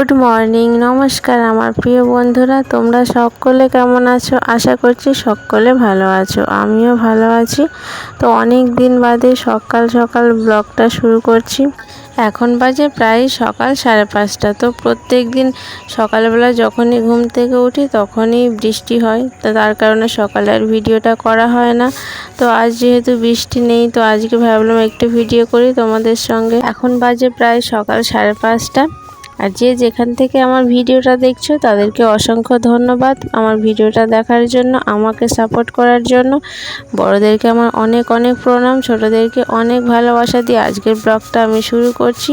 Good morning. নমস্কার আমার প্রিয় বন্ধুরা, তোমরা সকলে কেমন আছো? আশা করছি সকলে ভালো আছো, আমিও ভালো আছি। তো অনেক দিন বাদে সকাল সকাল ব্লগটা শুরু করছি। এখন বাজে প্রায় সকাল সাড়ে পাঁচটা। তো প্রত্যেক দিন সকালবেলা যখনই ঘুম থেকে উঠি তখনই বৃষ্টি হয়। তো তার কারণে সকালের ভিডিওটা করা হয় না। তো আজ যেহেতু বৃষ্টি নেই, তো আজকে ভাবলাম একটু ভিডিও করি তোমাদের সঙ্গে। এখন বাজে প্রায় সকাল সাড়ে পাঁচটা। আর যে যেখান থেকে আমার ভিডিওটা দেখছ, তাদেরকে অসংখ্য ধন্যবাদ আমার ভিডিওটা দেখার জন্য, আমাকে সাপোর্ট করার জন্য। বড়দেরকে আমার অনেক অনেক প্রণাম, ছোটোদেরকে অনেক ভালোবাসা দিয়ে আজকের ব্লগটা আমি শুরু করছি।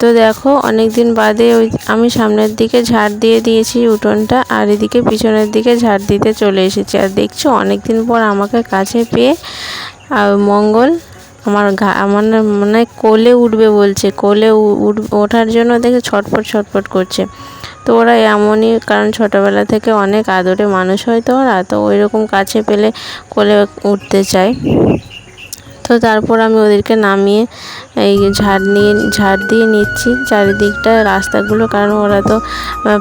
তো দেখো অনেক দিন বাদে ওই আমি সামনের দিকে ঝাড় দিয়ে দিয়েছি উঠোনটা, আর এদিকে পিছনের দিকে ঝাড় দিতে চলে এসেছি। আর দেখছ অনেক দিন পর আমাকে কাছে পেয়ে আর মঙ্গল আমার ঘা মানে মানে কোলে উঠবে বলছে, কোলে ওঠার জন্য দেখে ছটফট ছটফট করছে। তো ওরা এমনই, কারণ ছোটোবেলা থেকে অনেক আদরে মানুষ হয় তো ওরা, তো ওই রকম কাছে পেলে কোলে উঠতে চায়। তারপর আমি ওদেরকে নামিয়ে এই ঝাড় নিয়ে, ঝাড় দিয়ে নিচ্ছি। চারিদিকটা রাস্তাগুলো, কারণ ওরা তো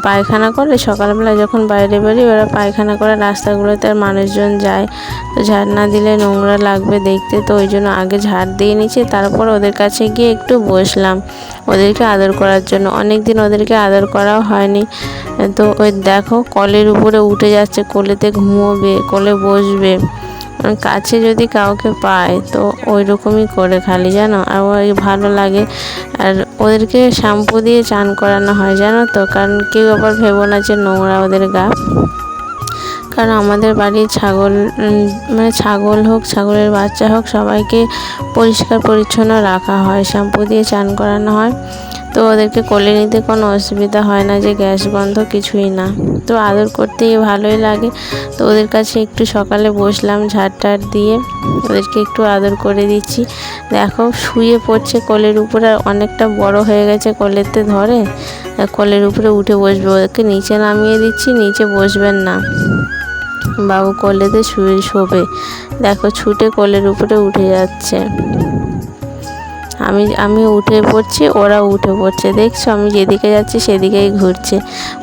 পায়খানা করে। সকালবেলা যখন বাইরে বেরি ওরা পায়খানা করে রাস্তাগুলোতে আর মানুষজন যায়। তো ঝাড় না দিলে নোংরা লাগবে দেখতে। তো ওই জন্য আগে ঝাড় দিয়ে নিচ্ছি। তারপর ওদের কাছে গিয়ে একটু বসলাম ওদেরকে আদর করার জন্য। অনেক দিন ওদেরকে আদর করাও হয়নি। তো ওই দেখো, কলের উপরে উঠে যাচ্ছে, কোলেতে ঘুমোবে, কোলে বসবে। কাছে যদি কাউকে পায়, তো ওই রকমই করে খালি, জানো? আর ওই ভালো লাগে। আর ওদেরকে শ্যাম্পু দিয়ে চান করানো হয়, জানো তো? কারণ কেউ আবার ভেবো না যে নোংরা ওদের গা। কারণ আমাদের বাড়ির ছাগল মানে ছাগল হোক, ছাগলের বাচ্চা হোক, সবাইকে পরিষ্কার পরিচ্ছন্ন রাখা হয়। শ্যাম্পু দিয়ে চান করানো হয়। তো ওদেরকে কোলে নিতে কোনো অসুবিধা হয় না যে গ্যাস বন্ধ, কিছুই না। তো আদর করতেই ভালোই লাগে। তো ওদের কাছে একটু সকালে বসলাম ঝাড় দিয়ে। ওদেরকে একটু আদর করে দিচ্ছি। দেখো শুয়ে পড়ছে কোলের উপরে আর অনেকটা বড় হয়ে গেছে কোলেতে ধরে। কোলের উপরে উঠে বসবে। ওদেরকে নিচে নামিয়ে দিচ্ছি, নিচে বসবেন না। বাবু কোলেতে শুয়ে শোবে। দেখো ছুটে কোলের উপরে উঠে যাচ্ছে। আমি আমি উঠে পড়ছি, ওরা উঠে পড়ছে। দেখছ, আমি যেদিকে যাচ্ছি, সেদিকেই ঘুরছে।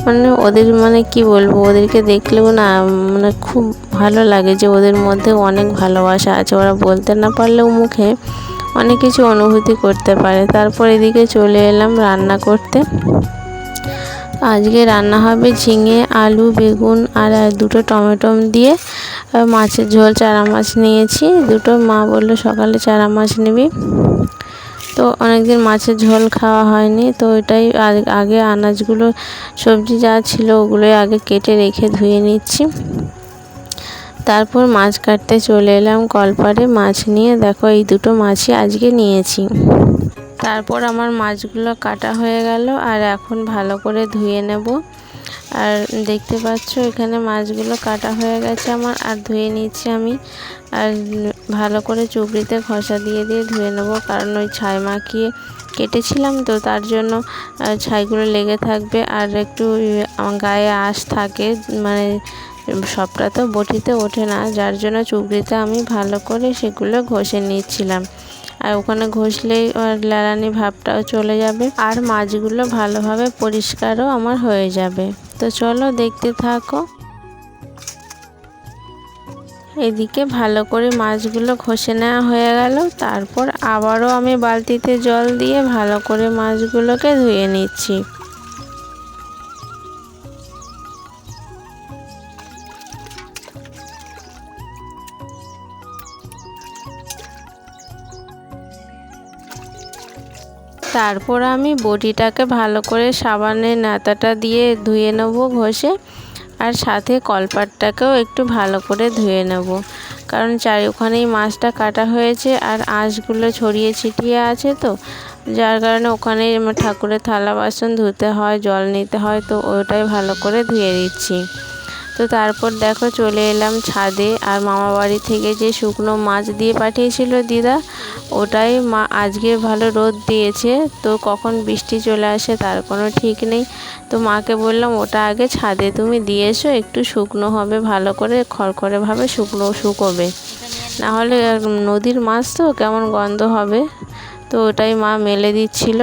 মানে ওদের মানে কি বলব, ওদেরকে দেখলেও না মানে খুব ভালো লাগে যে ওদের মধ্যে অনেক ভালোবাসা আছে। ওরা বলতে না পারলেও মুখে অনেক কিছু অনুভূতি করতে পারে। তারপর এদিকে চলে এলাম রান্না করতে। আজকে রান্না হবে ঝিঙে, আলু, বেগুন আর দুটো টমেটো দিয়ে মাছের ঝোল, চারা মাছ নিয়েছি। দুটো মা বলল সকালে চারা মাছ নিবি। তো অনেকদিন মাছের ঝোল খাওয়া হয়নি, তো ওইটাই আগে আনাজগুলো, সবজি যা ছিল ওগুলোই আগে কেটে রেখে ধুয়ে নিচ্ছি। তারপর মাছ কাটতে চলে এলাম কলপারে মাছ নিয়ে দেখো এই দুটো মাছই আজকে নিয়েছি। তারপর আমার মাছগুলো কাটা হয়ে গেল আর এখন ভালো করে ধুয়ে নেব। আর দেখতে পাচ্ছ, এখানে মাছগুলো কাটা হয়ে গেছে আমার, আর ধুয়ে নিচ্ছি আমি। আর ভালো করে চুবড়িতে ঘষা দিয়ে দিয়ে ধুয়ে নেব, কারণ ওই ছাই মাখিয়ে কেটেছিলাম তো, তার জন্য ছাইগুলো লেগে থাকবে। আর একটু গায়ে আঁশ থাকে মানে সবটা তো বটিতে ওঠে না, যার জন্য চুবড়িতে আমি ভালো করে সেগুলো ঘষে নিচ্ছিলাম আর ওখানে ঘষলেই লালানি ভাবটাও চলে যাবে। আর মাছগুলো ভালোভাবে পরিষ্কারও আমার হয়ে যাবে। তো চলো দেখতে থাকো। এদিকে ভালো করে মাছগুলো ঘষে নেওয়া হয়ে গেল। তারপর আবারও আমি বালতিতে জল দিয়ে ভালো করে মাছগুলোকে ধুয়ে নিচ্ছি। তারপর আমি বটিটাকে ভালো করে সাবানের নাতাটা দিয়ে ধুয়ে নেব ঘষে, আর সাথে কলপাটটাকেও একটু ভালো করে ধুয়ে নেব। কারণ চারি ওখানেই মাছটা কাটা হয়েছে আর আঁশগুলো ছড়িয়ে ছিটিয়ে আছে তো, যার কারণে ওখানেই ঠাকুরের থালা বাসন ধুতে হয়, জল নিতে হয়, তো ওটাই ভালো করে ধুয়ে দিচ্ছি তো তারপর দেখো চলে এলাম ছাদে আর মামা বাড়ি থেকে যে শুকনো মাছ দিয়ে পাঠিয়েছিল দিদা, ওটাই মা আজকে ভালো রোদ দিয়েছে। তো কখন বৃষ্টি চলে আসে তার কোনো ঠিক নেই। তো মাকে বললাম, ওটা আগে ছাদে তুমি দিয়ে এসো একটু শুকনো হবে, ভালো করে খড়খড়েভাবে শুকনো শুকোবে। নাহলে নদীর মাছ তো কেমন গন্ধ হবে। তো ওটাই মা মেলে দিচ্ছিল।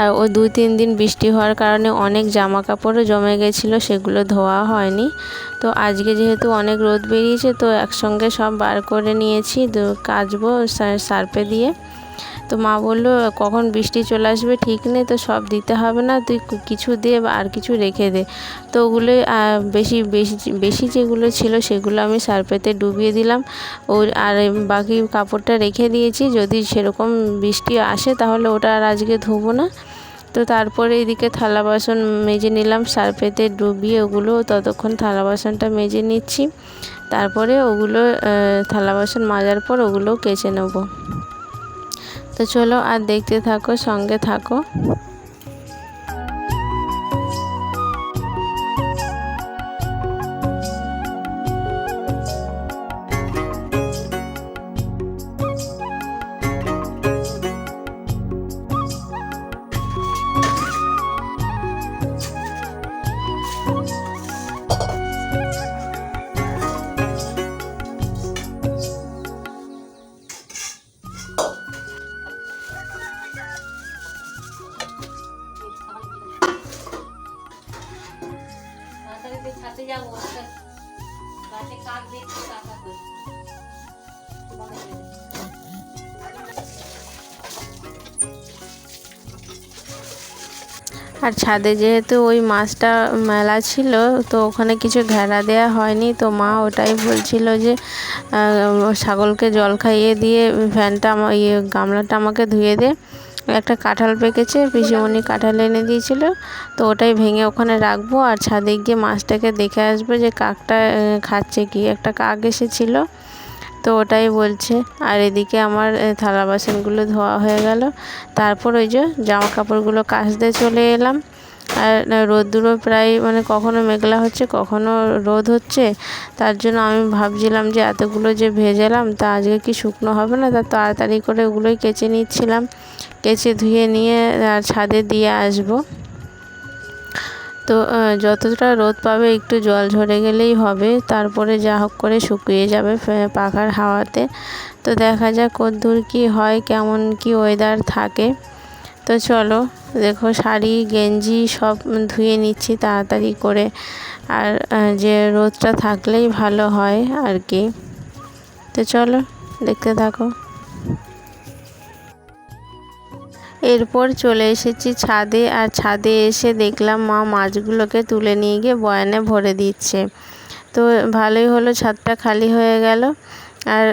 আর ওই দুই তিন দিন বৃষ্টি হওয়ার কারণে অনেক জামা কাপড়ও জমে গেছিল, সেগুলো ধোয়া হয়নি। তো আজকে যেহেতু অনেক রোদ বেরিয়েছে, তো একসঙ্গে সব বার করে নিয়েছি কাচবো সার্পে দিয়ে। তো মা বলল, কখন বৃষ্টি চলে আসবে ঠিক নেই, তো সব দিতে হবে না, তুই কিছু দে আর কিছু রেখে দে। তো ওগুলো বেশি বেশি বেশি যেগুলো ছিল সেগুলো আমি সার্ফেতে ডুবিয়ে দিলাম। ও আর বাকি কাপড়টা রেখে দিয়েছি, যদি সেরকম বৃষ্টি আসে তাহলে ওটা আর আজকে ধোবো না। তো তারপরে এদিকে থালা বাসন মেজে নিলাম, সার্ফেতে ডুবিয়ে ওগুলো ততক্ষণ থালা বাসনটা মেজে নিচ্ছি। তারপরে ওগুলো থালা বাসন মাজার পর ওগুলো কেচে নেব। তো চলো আর দেখতে থাকো, সঙ্গে থাকো। কাক দেখছি কাকা আর ছাদে যেহেতু ওই মাছটা মেলা ছিল, তো ওখানে কিছু ঘেরা দেওয়া হয়নি। তো মা ওটাই বলছিল যে ছাগলকে জল খাইয়ে দিয়ে ফ্যানটা ইয়ে গামলাটা আমাকে ধুয়ে দে। একটা কাঁঠাল পেকেছে পিসিমণি কাঁঠাল এনে দিয়েছিল। তো ওটাই ভেঙে ওখানে রাখব, আর ছাদে গিয়ে মাছটাকে দেখে আসব যে কাকটা খাচ্ছে কি। একটা কাক এসেছিল, তো ওটাই বলছে। আর এদিকে আমার থালা বাসনগুলো ধোয়া হয়ে গেল। তারপর ওই যে জামা কাপড়গুলো কাচতে চলে এলাম। আর রোদ্দুরও প্রায় মানে কখনো মেঘলা হচ্ছে, কখনো রোদ হচ্ছে। তার জন্য আমি ভাবছিলাম যে এতগুলো যে ভেজেলাম, তা আজকে কি শুকনো হবে না? তা তাড়াতাড়ি করে ওগুলোই কেচে নিচ্ছিলাম। কেচে ধুয়ে নিয়ে আর ছাদে দিয়ে আসব। তো যতটা রোদ পাবে একটু জল ঝরে গেলেই হবে। তারপরে যা হোক করে শুকিয়ে যাবে পাখার হাওয়াতে। তো দেখা যাক কদ্দূর কী হয়, কেমন কি ওয়েদার থাকে। তো চলো, দেখো শাড়ি, গেঞ্জি সব ধুয়ে নিচ্ছি তাড়াতাড়ি করে। আর যে রোদটা থাকলেই ভালো হয় আর কি। তো চলো, দেখতে থাকো। এরপর চলে এসেছি ছাদে আর ছাদে এসে দেখলাম মা মাছগুলোকে তুলে নিয়ে গিয়ে বয়ানে ভরে দিচ্ছে। তো ভালোই হলো, ছাদটা খালি হয়ে গেল। আর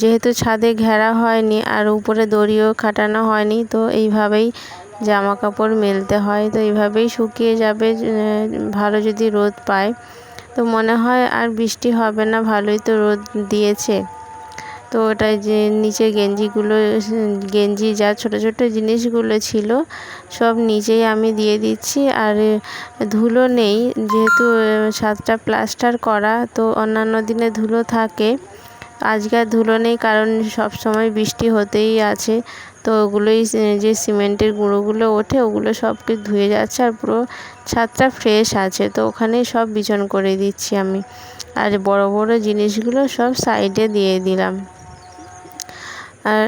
যেহেতু ছাদে ঘেরা হয়নি আর উপরে দড়িও খাটানো হয়নি, তো এইভাবেই জামা কাপড় মেলতে হয়। তো এইভাবেই শুকিয়ে যাবে ভালো যদি রোদ পায়। তো মনে হয় আর বৃষ্টি হবে না, ভালোই তো রোদ দিয়েছে। তো ওটাই যে নিচে গেঞ্জিগুলো, গেঞ্জি যা ছোট ছোট জিনিসগুলো ছিল, সব নিচেই আমি দিয়ে দিচ্ছি। আর ধুলো নেই, যেহেতু ছাদটা প্লাস্টার করা, তো অন্যান্য দিনে ধুলো থাকে। আজকে ধুলো নেই কারণ সব সময় বৃষ্টি হতেই আছে। তো ওগুলোই যে সিমেন্টের গুঁড়োগুলো ওঠে, ওগুলো সব কিছু ধুয়ে যাচ্ছে আর পুরো ছাদটা ফ্রেশ আছে। তো ওখানেই সব বিছন করে দিচ্ছি আমি। আর বড় বড় জিনিসগুলো সব সাইডে দিয়ে দিলাম। আর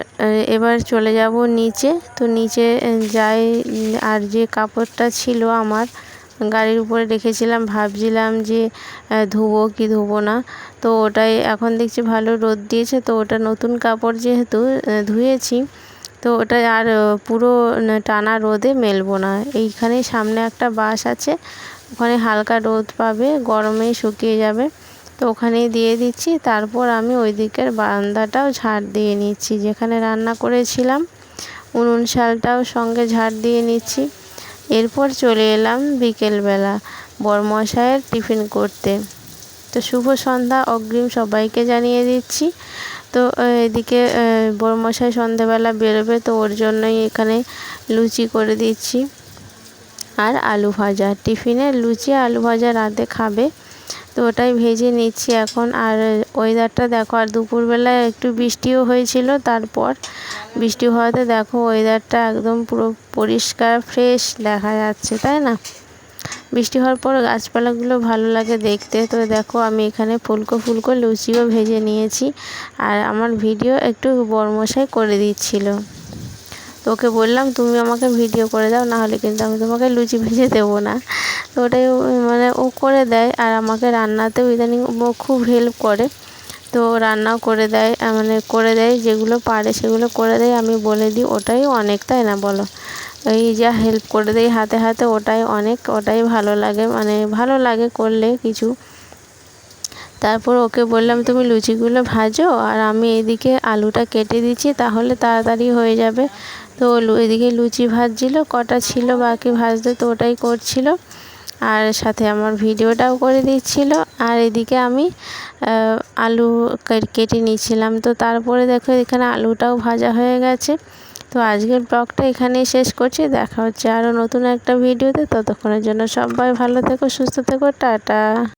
এবার চলে যাব নিচে। তো নিচে যাই, আর যে কাপড়টা ছিল আমার, গাড়ির উপরে রেখেছিলাম ভাবছিলাম যে ধুবো কি ধুবো না। তো ওটাই এখন দেখছি ভালো রোদ দিয়েছে, তো ওটা নতুন কাপড় যেহেতু ধুয়েছি, তো ওটা আর পুরো টানা রোদে মেলবো না। এইখানে সামনে একটা বাস আছে, ওখানে হালকা রোদ পাবে, গরমেই শুকিয়ে যাবে। তো ওখানেই দিয়ে দিচ্ছি। তারপর আমি ওই দিকের বারান্দাটাও ঝাড় দিয়ে নিচ্ছি, যেখানে রান্না করেছিলাম। উনুন শালটাও সঙ্গে ঝাড় দিয়ে নিচ্ছি। এরপর চলে এলাম বিকেলবেলা বরমশায়ের টিফিন করতে। তো শুভ সন্ধ্যা, অগ্রিম সবাইকে জানিয়ে দিচ্ছি। তো এদিকে বরমশাই সন্ধ্যেবেলা বেরোবে, তো ওর জন্যই এখানে লুচি করে দিচ্ছি। আর আলু ভাজা, টিফিনে লুচি, আলু ভাজা রাতে খাবে। তো ওটাই ভেজে নিচ্ছি এখন। আর ওয়েদারটা দেখো, আর দুপুরবেলায় একটু বৃষ্টিও হয়েছিল, তারপর বৃষ্টি হওয়াতে দেখো ওয়েদারটা একদম পুরো পরিষ্কার ফ্রেশ দেখা যাচ্ছে, তাই না? বৃষ্টি হওয়ার পর গাছপালাগুলো ভালো লাগে দেখতে। তো দেখো আমি এখানে ফুলকো ফুলকো লুচিও ভেজে নিয়েছি। আর আমার ভিডিও একটু বর্মশাই করে দিচ্ছিল। তো ওকে বললাম, তুমি আমাকে ভিডিও করে দাও, নাহলে কিন্তু আমি তোমাকে লুচি ভেজে দেবো না। তো ওটাই মানে ও করে দেয় আর আমাকে রান্নাতেও ইদানিং ও খুব হেল্প করে। তো রান্নাও করে দেয় মানে করে দেয়, যেগুলো পারে সেগুলো করে দেয়। আমি বলে দিই, ওটাই অনেক, তাই না বলো? এই যা হেল্প করে দেয় হাতে হাতে, ওটাই অনেক, ওটাই ভালো লাগে মানে ভালো লাগে করলে কিছু। তারপর ওকে বললাম, তুমি লুচিগুলো ভাজো, আর আমি এদিকে আলুটা কেটে দিচ্ছি, তাহলে তাড়াতাড়ি হয়ে যাবে। তো এদিকে লুচি ভাজছিল, কটা ছিল বাকি ভাজতে তো ওটাই করছিল। আর সাথে আমার ভিডিওটাও করে দিচ্ছিল। আর এদিকে আমি আলু কেটে নিয়েছিলাম। তো তারপরে দেখো এখানে আলুটাও ভাজা হয়ে গেছে। তো আজকের ব্লগটা এখানেই শেষ করছি। দেখা হচ্ছে আরও নতুন একটা ভিডিওতে। ততক্ষণের জন্য সবাই ভালো থেকো, সুস্থ থেকো, টাটা।